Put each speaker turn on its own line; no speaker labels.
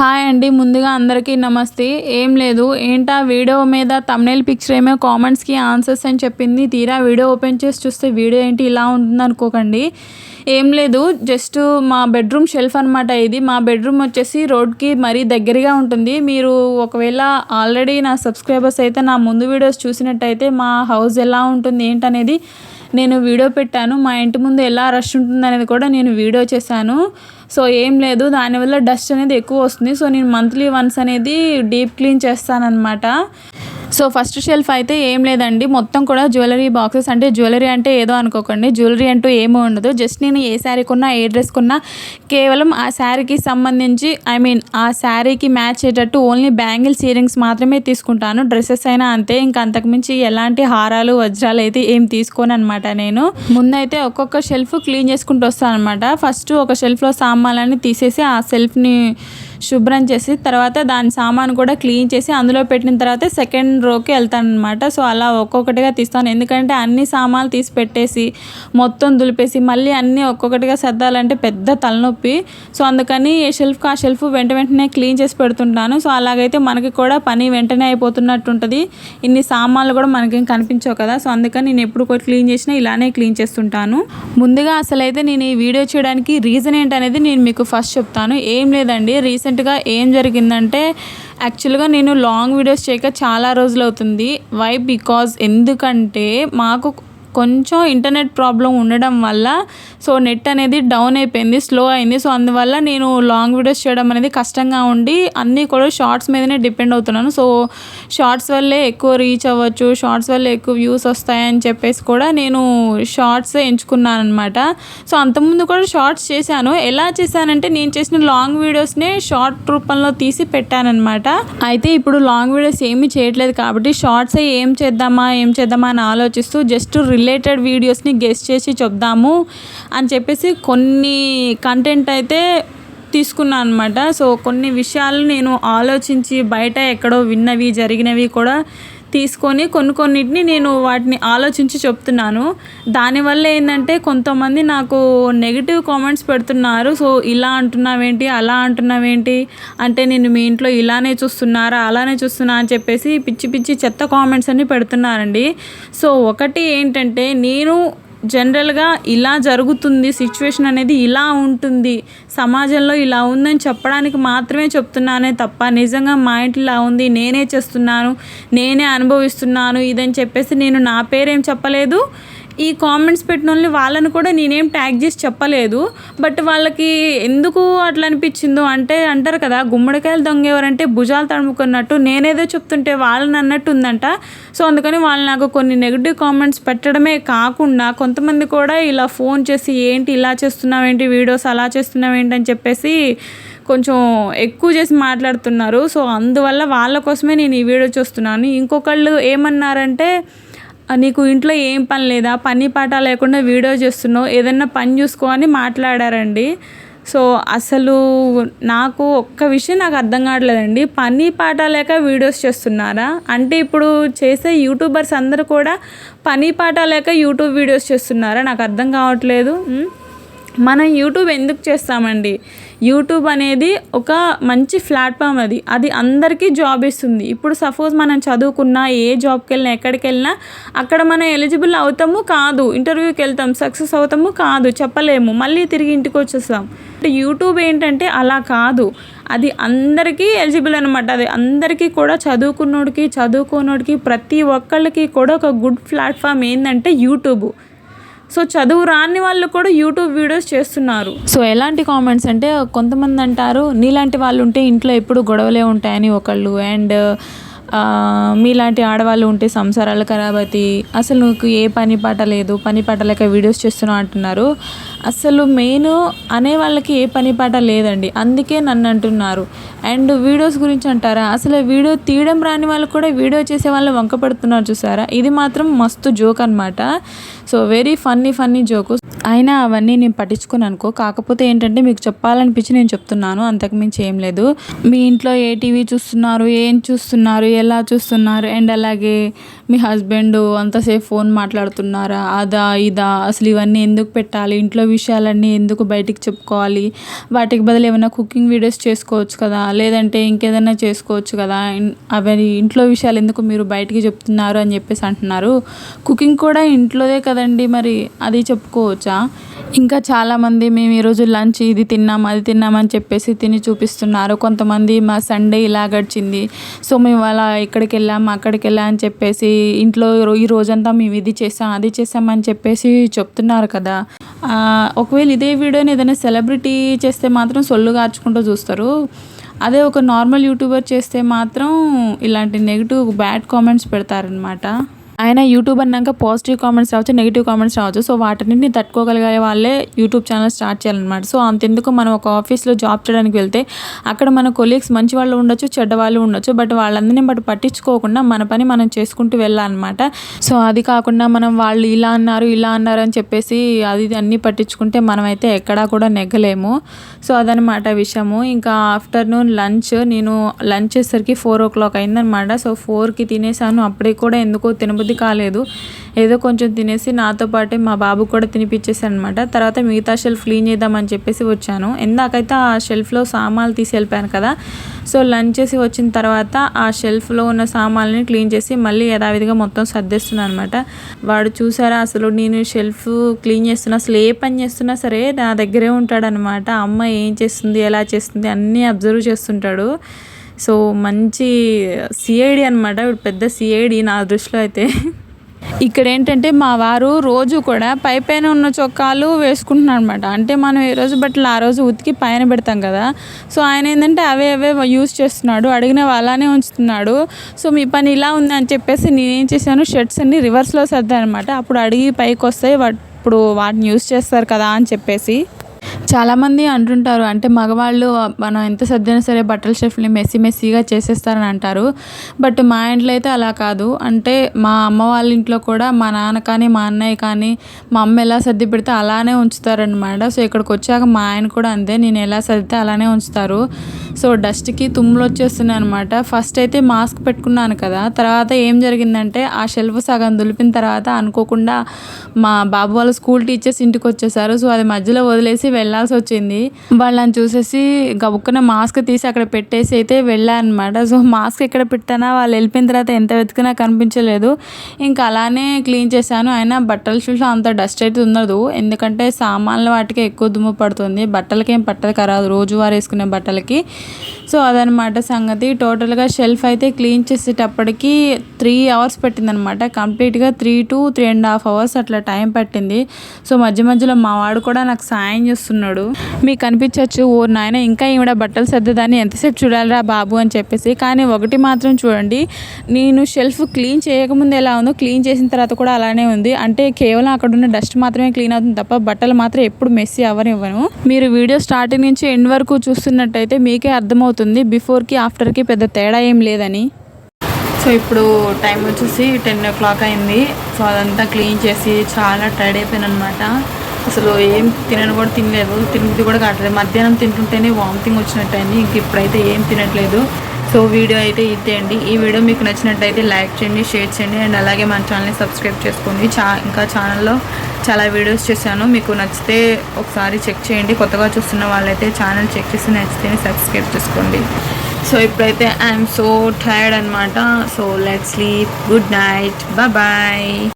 Hi అండి. ముందుగా అందరికీ నమస్తే. ఏం లేదు. ఏంటా వీడియో మీద తమ్నేల్ పిక్చర్ ఏమో కామెంట్స్కి ఆన్సర్స్ అని చెప్పింది. తీరా వీడియో ఓపెన్ చేసి చూస్తే వీడియో ఏంటి ఇలా ఉంటుంది అనుకోకండి. ఏం లేదు. జస్ట్ మా బెడ్రూమ్ షెల్ఫ్ అనమాట ఇది. మా బెడ్రూమ్ వచ్చేసి రోడ్కి మరీ దగ్గరగా ఉంటుంది. మీరు ఒకవేళ ఆల్రెడీ నా సబ్స్క్రైబర్స్ అయితే నా ముందు వీడియోస్ చూసినట్టయితే మా హౌస్ ఎలా ఉంటుంది ఏంటనేది నేను వీడియో పెట్టాను మా ఇంటి ముందు ఎలా రష్ ఉంటుంది అనేది కూడా నేను వీడియో చేశాను. సో ఏం లేదు దానివల్ల డస్ట్ అనేది ఎక్కువ వస్తుంది. సో నేను మంత్లీ వన్స్ అనేది డీప్ క్లీన్ చేస్తానన్నమాట. సో ఫస్ట్ షెల్ఫ్ అయితే ఏం లేదండి. మొత్తం కూడా జ్యువెలరీ బాక్సెస్. అంటే జ్యువెలరీ అంటే ఏదో అనుకోకండి. జ్యువెలరీ అంటూ ఏమీ ఉండదు. జస్ట్ నేను ఏ శారీ కొన్నా ఏ డ్రెస్ కొన్నా కేవలం ఆ శారీకి సంబంధించి ఐ మీన్ ఆ శారీకి మ్యాచ్ అయ్యేటట్టు ఓన్లీ బ్యాంగిల్స్ ఇయరింగ్స్ మాత్రమే తీసుకుంటాను. డ్రెస్సెస్ అయినా అంతే. ఇంకా అంతకుమించి ఎలాంటి హారాలు వజ్రాలు అయితే ఏం తీసుకోను అనమాట నేను. ముందైతే ఒక్కొక్క షెల్ఫ్ క్లీన్ చేసుకుంటూ వస్తాను అనమాట ఫస్ట్ ఒక షెల్ఫ్లో సామాన్లన్నీ తీసేసి ఆ సెల్ఫ్ని శుభ్రం చేసి తర్వాత దాని సామాను కూడా క్లీన్ చేసి అందులో పెట్టిన తర్వాత సెకండ్ రోకి వెళ్తాను అనమాట సో అలా ఒక్కొక్కటిగా తీస్తాను. ఎందుకంటే అన్ని సామాన్లు తీసి పెట్టేసి మొత్తం దులిపేసి మళ్ళీ అన్నీ ఒక్కొక్కటిగా సర్దాలంటే పెద్ద తలనొప్పి. సో అందుకని ఏ షెల్ఫ్కి ఆ షెల్ఫ్ వెంట వెంటనే క్లీన్ చేసి పెడుతుంటాను. సో అలాగైతే మనకి కూడా పని వెంటనే అయిపోతున్నట్టు ఉంటుంది ఇన్ని సామాన్లు కూడా మనకేం కనిపించవు కదా. సో అందుకని నేను ఎప్పుడు కూడా క్లీన్ చేసినా ఇలానే క్లీన్ చేస్తుంటాను. ముందుగా అసలు అయితే నేను ఈ వీడియో చేయడానికి రీజన్ ఏంటనేది నేను మీకు ఫస్ట్ చెప్తాను. ఏం లేదండి రీసెంట్ రీసెంట్గా ఏం జరిగిందంటే యాక్చువల్గా నేను లాంగ్ వీడియోస్ చేయక చాలా రోజులు అవుతుంది వై బికాజ్ ఎందుకంటే మాకు కొంచెం ఇంటర్నెట్ ప్రాబ్లం ఉండడం వల్ల సో నెట్ అనేది డౌన్ అయిపోయింది స్లో అయింది. సో అందువల్ల నేను లాంగ్ వీడియోస్ చేయడం అనేది కష్టంగా ఉండి అన్నీ కూడా షార్ట్స్ మీదనే డిపెండ్ అవుతున్నాను. సో షార్ట్స్ వల్లే ఎక్కువ రీచ్ అవ్వచ్చు షార్ట్స్ వల్లే ఎక్కువ వ్యూస్ వస్తాయని చెప్పేసి కూడా నేను షార్ట్స్ ఎంచుకున్నాను అనమాట సో అంతకుముందు కూడా షార్ట్స్ చేశాను. ఎలా చేశానంటే నేను చేసిన లాంగ్ వీడియోస్నే షార్ట్ రూపంలో తీసి పెట్టానన్నమాట. అయితే ఇప్పుడు లాంగ్ వీడియోస్ ఏమీ చేయట్లేదు కాబట్టి షార్ట్స్ ఏం చేద్దామా ఏం చేద్దామా అని ఆలోచిస్తూ జస్ట్ రిలేటెడ్ వీడియోస్ని గెస్ట్ చేసి చెప్దాము అని చెప్పేసి కొన్ని కంటెంట్ అయితే తీసుకున్నాను అనమాట సో కొన్ని విషయాలు నేను ఆలోచించి బయట ఎక్కడో విన్నవి జరిగినవి కూడా తీసుకొని కొన్ని కొన్నిటిని నేను వాటిని ఆలోచించి చెప్తున్నాను. దానివల్ల ఏంటంటే కొంతమంది నాకు నెగిటివ్ కామెంట్స్ పెడుతున్నారు. సో ఇలా అంటున్నావేంటి? అలా అంటున్నావేంటి? అంటే నేను మీ ఇంట్లో ఇలానే చూస్తున్నారా? అలానే చూస్తున్నా అని చెప్పేసి పిచ్చి పిచ్చి చెత్త కామెంట్స్ అన్ని పెడుతున్నారండి. సో ఒకటి ఏంటంటే నేను జనరల్గా ఇలా జరుగుతుంది సిచ్యువేషన్ అనేది ఇలా ఉంటుంది సమాజంలో ఇలా ఉందని చెప్పడానికి మాత్రమే చెప్తున్నానే తప్ప నిజంగా మా ఇంట్లో ఇలా ఉంది నేనే చేస్తున్నాను నేనే అనుభవిస్తున్నాను ఇదని చెప్పేసి నేను నా పేరేం చెప్పలేదు. ఈ కామెంట్స్ పెట్టిన వాళ్ళని వాళ్ళని కూడా నేనేం ట్యాగ్ చేసి చెప్పలేదు. బట్ వాళ్ళకి ఎందుకు అట్లా అనిపించిందో అంటే అంటారు కదా గుమ్మడికాయలు దొంగేవారంటే భుజాలు తడుముకున్నట్టు నేనేదో చెప్తుంటే వాళ్ళని అన్నట్టు ఉందంట. సో అందుకని వాళ్ళు నాకు కొన్ని నెగిటివ్ కామెంట్స్ పెట్టడమే కాకుండా కొంతమంది కూడా ఇలా ఫోన్ చేసి ఏంటి ఇలా చేస్తున్నావేంటి వీడియోస్ అలా చేస్తున్నావేంటి అని చెప్పేసి కొంచెం ఎక్కువ చేసి మాట్లాడుతున్నారు. సో అందువల్ల వాళ్ళ కోసమే నేను ఈ వీడియో చూస్తున్నాను. ఇంకొకళ్ళు ఏమన్నారంటే నీకు ఇంట్లో ఏం పని లేదా? పని పాట లేకుండా వీడియో చేస్తున్నావు. ఏదన్నా పని చూసుకో అని మాట్లాడారండి. సో అసలు నాకు ఒక్క విషయం నాకు అర్థం కావట్లేదండి. పని పాట లేక వీడియోస్ చేస్తున్నారా? అంటే ఇప్పుడు చేసే యూట్యూబర్స్ అందరూ కూడా పని పాట లేక యూట్యూబ్ వీడియోస్ చేస్తున్నారా? నాకు అర్థం కావట్లేదు. మనం యూట్యూబ్ ఎందుకు చేస్తామండి? యూట్యూబ్ అనేది ఒక మంచి ప్లాట్ఫామ్ అది. అది అందరికీ జాబ్ ఇస్తుంది. ఇప్పుడు సపోజ్ మనం చదువుకున్నా ఏ జాబ్కి వెళ్ళినా ఎక్కడికి వెళ్ళినా అక్కడ మనం ఎలిజిబుల్ అవుతాము కాదు. ఇంటర్వ్యూకి వెళ్తాం సక్సెస్ అవుతాము కాదు. చెప్పలేము. మళ్ళీ తిరిగి ఇంటికి వచ్చేస్తాం. అంటే యూట్యూబ్ ఏంటంటే అలా కాదు. అది అందరికీ ఎలిజిబుల్ అనమాట అది అందరికీ కూడా చదువుకున్నోడికి చదువుకున్నోడికి ప్రతి ఒక్కళ్ళకి కూడా ఒక గుడ్ ప్లాట్ఫామ్ ఏంటంటే యూట్యూబ్ సో చదువు రాని వాళ్ళు కూడా యూట్యూబ్ వీడియోస్ చేస్తున్నారు. సో ఎలాంటి కామెంట్స్ అంటే కొంతమంది అంటారు నీలాంటి వాళ్ళు ఉంటే ఇంట్లో ఎప్పుడు గొడవలే ఉంటాయని ఒకళ్ళు అండ్ మీలాంటి ఆడవాళ్ళు ఉంటే సంసారాలు ఖరాబ్ అవుతాయి. అసలు నువ్వు ఏ పని పాట లేదు పని పాట లేక వీడియోస్ చేస్తున్నావు అంటున్నారు. అసలు మెయిన్ అనే వాళ్ళకి ఏ పని పాట లేదండి. అందుకే నన్ను అంటున్నారు. అండ్ వీడియోస్ గురించి అంటారా? అసలు వీడియో తీయడం రాని వాళ్ళు కూడా వీడియో చేసే వాళ్ళు వంక పెడుతున్నారు చూసారా? ఇది మాత్రం మస్తు జోక్ అనమాట so very funny funny joke అయినా అవన్నీ నేను పట్టించుకుని అనుకో. కాకపోతే ఏంటంటే మీకు చెప్పాలనిపించి నేను చెప్తున్నాను. అంతకుమించి ఏం లేదు. మీ ఇంట్లో ఏ టీవీ చూస్తున్నారు? ఏం చూస్తున్నారు? ఎలా చూస్తున్నారు? అండ్ అలాగే మీ హస్బెండ్ అంతసేపు ఫోన్ మాట్లాడుతున్నారా? అదా ఇదా? అసలు ఇవన్నీ ఎందుకు పెట్టాలి? ఇంట్లో విషయాలన్నీ ఎందుకు బయటికి చెప్పుకోవాలి? వాటికి బదులు ఏమైనా కుకింగ్ వీడియోస్ చేసుకోవచ్చు కదా? లేదంటే ఇంకేదైనా చేసుకోవచ్చు కదా? అవన్నీ అవి ఇంట్లో విషయాలు ఎందుకు మీరు బయటికి చెప్తున్నారు అని చెప్పేసి అంటున్నారు. కుకింగ్ కూడా ఇంట్లోదే కదండి మరి అది చెప్పుకోవచ్చా? ఇంకా చాలామంది మేము ఈరోజు లంచ్ ఇది తిన్నాం అది తిన్నాం అని చెప్పేసి తిని చూపిస్తున్నారు. కొంతమంది మా సండే ఇలా గడిచింది. సో మేము అలా ఇక్కడికి వెళ్ళాం అక్కడికి వెళ్ళాం అని చెప్పేసి ఇంట్లో ఈ రోజంతా మేము ఇది చేసాం అది చేసామని చెప్పేసి చెప్తున్నారు కదా. ఒకవేళ ఇదే వీడియోని ఏదైనా సెలబ్రిటీ చేస్తే మాత్రం సొల్లు కార్చుకుంటూ చూస్తారు. అదే ఒక నార్మల్ యూట్యూబర్ చేస్తే మాత్రం ఇలాంటి నెగిటివ్ బ్యాడ్ కామెంట్స్ పెడతారనమాట అయినా యూట్యూబ్ అన్నాక పాజిటివ్ కామెంట్స్ రావచ్చు నెగిటివ్ కామెంట్స్ రావచ్చు. సో వాటిని తట్టుకోగలిగే వాళ్ళే యూట్యూబ్ ఛానల్ స్టార్ట్ చేయాలన్నమాట. సో అంతెందుకు మనం ఒక ఆఫీస్లో జాబ్ చేయడానికి వెళ్తే అక్కడ మన కొలీగ్స్ మంచి వాళ్ళు ఉండొచ్చు చెడ్డ వాళ్ళు ఉండొచ్చు బట్ వాళ్ళందరినీ బట్ పట్టించుకోకుండా మన పని మనం చేసుకుంటూ వెళ్ళాలన్నమాట. సో అది కాకుండా మనం వాళ్ళు ఇలా అన్నారు ఇలా అన్నారు అని చెప్పేసి అది ఇది అన్నీ పట్టించుకుంటే మనమైతే ఎక్కడా కూడా నెగ్గలేము. సో అదనమాట విషయము. ఇంకా ఆఫ్టర్నూన్ లంచ్ నేను లంచ్ చేసరికి ఫోర్ ఓ క్లాక్ అయిందనమాట సో ఫోర్కి తినేసాను. అప్పుడే కూడా ఎందుకో తినబుద్ధి కాలేదు. ఏదో కొంచెం తినేసి నాతో పాటే మా బాబు కూడా తినిపించేసాను అనమాట తర్వాత మిగతా షెల్ఫ్ క్లీన్ చేద్దామని చెప్పేసి వచ్చాను. ఇందాకైతే ఆ షెల్ఫ్లో సామాన్లు తీసి వెళ్ళిపోయాను కదా. సో లంచ్ చేసి వచ్చిన తర్వాత ఆ షెల్ఫ్లో ఉన్న సామాన్లని క్లీన్ చేసి మళ్ళీ యథావిధిగా మొత్తం సర్దేస్తున్నాను అనమాట వాడు చూసారా? అసలు నేను షెల్ఫ్ క్లీన్ చేస్తున్నా అసలు ఏ పని చేస్తున్నా సరే నా దగ్గరే ఉంటాడనమాట. అమ్మ ఏం చేస్తుంది ఎలా చేస్తుంది అన్నీ అబ్జర్వ్ చేస్తుంటాడు. సో మంచి సిఐడి అనమాట పెద్ద సిఐడి నా దృష్టిలో అయితే. ఇక్కడ ఏంటంటే మా వారు రోజు కూడా పై పైన ఉన్న చొక్కాలు వేసుకుంటున్నాడు అనమాట అంటే మనం ఏ రోజు బట్టలు ఆ రోజు ఉతికి పైన పెడతాం కదా. సో ఆయన ఏంటంటే అవే అవే యూజ్ చేస్తున్నాడు. అడిగిన అలానే ఉంచుతున్నాడు. సో మీ పని ఇలా ఉంది అని చెప్పేసి నేనేం చేశాను షర్ట్స్ అన్ని రివర్స్లో సర్దాను అనమాట అప్పుడు అడిగి పైకి వస్తాయి వాట్- ఇప్పుడు వాటిని యూజ్ చేస్తారు కదా అని చెప్పేసి. చాలామంది అంటుంటారు అంటే మగవాళ్ళు మనం ఎంత సర్దినా సరే బట్టల షెఫ్ని మెస్సి మెస్సీగా చేసేస్తారని అంటారు. బట్ మా ఇంట్లో అయితే అలా కాదు. అంటే మా అమ్మ వాళ్ళ ఇంట్లో కూడా మా నాన్న కానీ మా అన్నయ్య కానీ మా అమ్మ ఎలా సర్ది పెడితే అలానే ఉంచుతారనమాట సో ఇక్కడికి వచ్చాక మా ఆయన కూడా అంతే నేను ఎలా సర్దితే అలానే ఉంచుతారు. సో డస్ట్కి తుమ్ములు వచ్చేస్తున్నాయి అనమాట ఫస్ట్ అయితే మాస్క్ పెట్టుకున్నాను కదా. తర్వాత ఏం జరిగిందంటే ఆ షెల్ఫ్ సగం దులిపిన తర్వాత అనుకోకుండా మా బాబు వాళ్ళ స్కూల్ టీచర్స్ ఇంటికి వచ్చేసారు సో అది మధ్యలో వదిలేసి వెళ్ళాల్సి వచ్చింది వాళ్ళని చూసేసి గబుక్కున మాస్క్ తీసి అక్కడ పెట్టేసి అయితే వెళ్ళానమాట సో మాస్క్ ఎక్కడ పెట్టానా వాళ్ళు వెళ్ళిపోయిన తర్వాత ఎంత వెతికినా కనిపించలేదు. ఇంకా అలానే క్లీన్ చేశాను. అయినా బట్టల షూస్లో అంత డస్ట్ అయితే ఉండదు. ఎందుకంటే సామాన్ల వాటికి ఎక్కువ దుమ్ము పడుతుంది. బట్టలకి ఏం పట్టదు కరాదు రోజువారీ వేసుకునే బట్టలకి. సో అదనమాట సంగతి. టోటల్గా షెల్ఫ్ అయితే క్లీన్ చేసేటప్పటికి త్రీ అవర్స్ పట్టిందనమాట కంప్లీట్గా three to three and half hours అట్లా టైం పట్టింది. సో మధ్య మధ్యలో మా వాడు కూడా నాకు సాయం చేస్తున్నాడు. మీకు అనిపించవచ్చు ఓ నాయన ఇంకా ఈవిడ బట్టలు సర్దేదాన్ని ఎంతసేపు చూడాలిరా బాబు అని చెప్పేసి. కానీ ఒకటి మాత్రం చూడండి నేను షెల్ఫ్ క్లీన్ చేయకముందు ఎలా ఉందో క్లీన్ చేసిన తర్వాత కూడా అలానే ఉంది. అంటే కేవలం అక్కడ ఉన్న డస్ట్ మాత్రమే క్లీన్ అవుతుంది తప్ప బట్టలు మాత్రం ఎప్పుడు మెస్సీ అవ్వనివ్వను. మీరు వీడియో స్టార్టింగ్ నుంచి ఎండ్ వరకు చూస్తున్నట్టయితే మీకే అర్థమవుతుంది బిఫోర్కి ఆఫ్టర్కి పెద్ద తేడా ఏం లేదని. సో ఇప్పుడు టైం వచ్చేసి టెన్ ఓ క్లాక్ అయింది. సో అదంతా క్లీన్ చేసి చాలా టైర్డ్ అయిపోయాను అనమాట అసలు ఏం తినను కూడా తినలేదు. తినబుద్ధి కూడా కావట్లేదు. మధ్యాహ్నం తింటుంటేనే వామిటింగ్ వచ్చినట్టు అయింది ఇంక ఇప్పుడైతే ఏం తినట్లేదు. సో వీడియో అయితే ఇదే అండి. ఈ వీడియో మీకు నచ్చినట్టయితే లైక్ చేయండి షేర్ చేయండి. అండ్ అలాగే మన ఛానల్ని సబ్స్క్రైబ్ చేసుకోండి. చా ఇంకా ఛానల్లో చాలా వీడియోస్ చేశాను. మీకు నచ్చితే ఒకసారి చెక్ చేయండి. కొత్తగా చూస్తున్న వాళ్ళైతే ఛానల్ చెక్ చేసి నచ్చితేనే సబ్స్క్రైబ్ చేసుకోండి. సో ఇప్పుడైతే ఐఎమ్ సో టైర్డ్ అనమాట so let sleep. Good night. Bye.